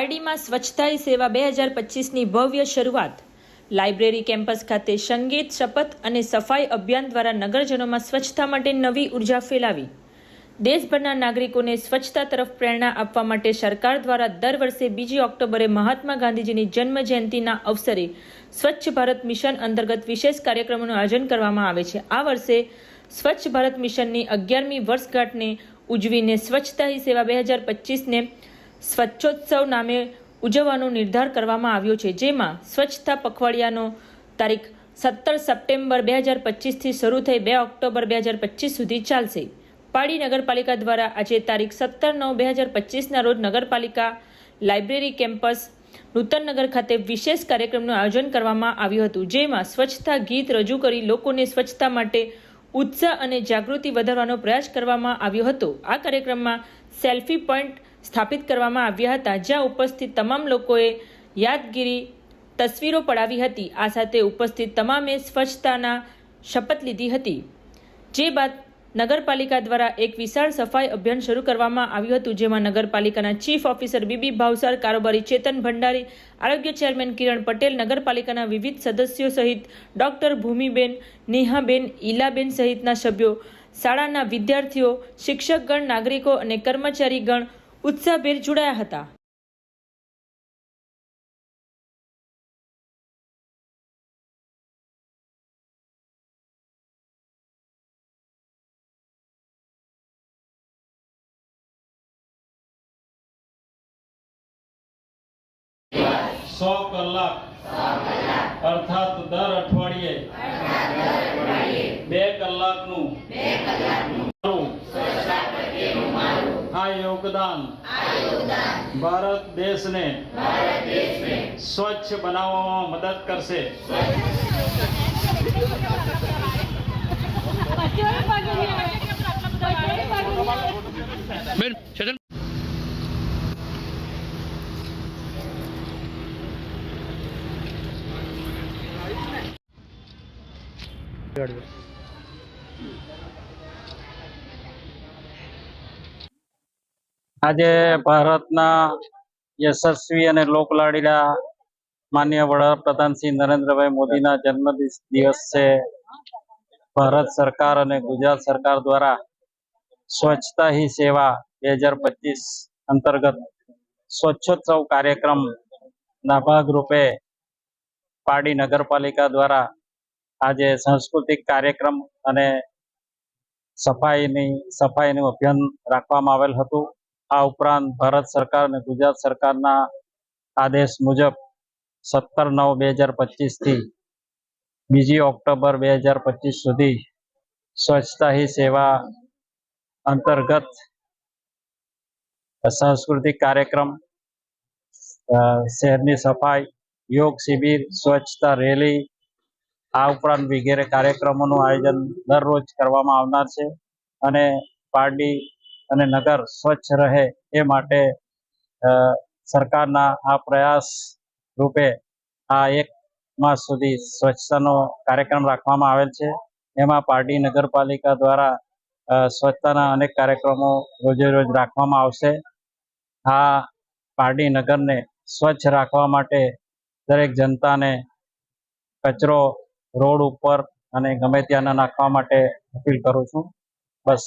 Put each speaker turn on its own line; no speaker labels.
પારડીમાં સ્વચ્છતા સેવા બે હજાર પચીસની ભવ્ય શરૂઆત. લાઇબ્રેરી કેમ્પસ ખાતે સંગીત, શપથ અને સફાઈ અભિયાન દ્વારા નગરજનોમાં સ્વચ્છતા માટે નવી ઊર્જા ફેલાવી. દેશભરના નાગરિકોને સ્વચ્છતા તરફ પ્રેરણા આપવા માટે સરકાર દ્વારા દર વર્ષે બીજી ઓક્ટોબરે મહાત્મા ગાંધીજીની જન્મ જયંતિના અવસરે સ્વચ્છ ભારત મિશન અંતર્ગત વિશેષ કાર્યક્રમોનું આયોજન કરવામાં આવે છે. આ વર્ષે સ્વચ્છ ભારત મિશનની અગિયારમી વર્ષગાંઠને ઉજવીને સ્વચ્છતા હી સેવા બે હજાર પચીસને સ્વચ્છોત્સવ નામે ઉજવવાનો નિર્ધાર કરવામાં આવ્યો છે, જેમાં સ્વચ્છતા પખવાડિયાનો તારીખ સત્તર સપ્ટેમ્બર બે હજાર પચીસથી શરૂ થઈ બે ઓક્ટોબર બે હજાર પચીસ સુધી ચાલશે. પાડી નગરપાલિકા દ્વારા આજે તારીખ સત્તર નવ બે હજાર પચીસના રોજ નગરપાલિકા લાઇબ્રેરી કેમ્પસ નૂતનનગર ખાતે વિશેષ કાર્યક્રમનું આયોજન કરવામાં આવ્યું હતું, જેમાં સ્વચ્છતા ગીત રજૂ કરી લોકોને સ્વચ્છતા માટે ઉત્સાહ અને જાગૃતિ વધારવાનો પ્રયાસ કરવામાં આવ્યો હતો. આ કાર્યક્રમમાં સેલ્ફી પોઈન્ટ સ્થાપિત કરવામાં આવ્યા હતા, જ્યાં ઉપસ્થિત તમામ લોકોએ યાદગીરી તસવીરો પડાવી હતી. આ સાથે ઉપસ્થિત તમામે સ્વચ્છતાના શપથ લીધી હતી. જે બાદ નગરપાલિકા દ્વારા એક વિશાળ સફાઈ અભિયાન શરૂ કરવામાં આવ્યું હતું, જેમાં નગરપાલિકાના ચીફ ઓફિસર બીબી ભાવસાર, કારોબારી ચેતન ભંડારી, આરોગ્ય ચેરમેન કિરણ પટેલ, નગરપાલિકાના વિવિધ સદસ્યો સહિત ડોક્ટર ભૂમિબેન, નેહાબેન, ઈલાબેન સહિતના સભ્યો, શાળાના વિદ્યાર્થીઓ, શિક્ષકગણ, નાગરિકો અને કર્મચારીગણ ઉત્સાહભેર જોડાયા હતા.
સો કલાક. અર્થાત દર અઠવાડિયે. બે કલાકનું. યોગદાન ભારત દેશને સ્વચ્છ બનાવવામાં મદદ કરશે
બેન ચેતન
આજે ભારતના યશસ્વી અને લોકલાડીલા માન્ય વડાપ્રધાન શ્રી નરેન્દ્રભાઈ મોદીના જન્મ દિવસ છે. ભારત સરકાર અને ગુજરાત સરકાર દ્વારા સ્વચ્છતા હી સેવા બે હજાર પચીસ અંતર્ગત સ્વચ્છોત્સવ કાર્યક્રમ ના ભાગરૂપે પાડી નગરપાલિકા દ્વારા આજે સાંસ્કૃતિક કાર્યક્રમ અને સફાઈની, સફાઈનું અભિયાન રાખવામાં આવેલ હતું. આ ઉપરાંત ભારત સરકાર અને ગુજરાત સરકારના આદેશ મુજબ સત્તર નવ બે હજાર પચીસથી બીજી ઓક્ટોબર બે હજાર પચીસ સુધી સ્વચ્છતા હી સેવા અંતર્ગત સાંસ્કૃતિક કાર્યક્રમ શહેરની સફાઈ, યોગ શિબિર, સ્વચ્છતા રેલી, આ ઉપરાંત વગેરે કાર્યક્રમોનું આયોજન દરરોજ કરવામાં આવનાર છે અને પારડી અને નગર સ્વચ્છ રહે એ માટે સરકારના આ પ્રયાસ રૂપે આ એક માસ સુધી સ્વચ્છતાનો કાર્યક્રમ રાખવામાં આવેલ છે. એમાં પારડી નગરપાલિકા દ્વારા સ્વચ્છતાના અનેક કાર્યક્રમો રોજે રોજ રાખવામાં આવશે. આ પારડી નગરને સ્વચ્છ રાખવા માટે દરેક જનતાને કચરો રોડ ઉપર અને ગમે ત્યાં નાખવા માટે અપીલ કરું છું. બસ.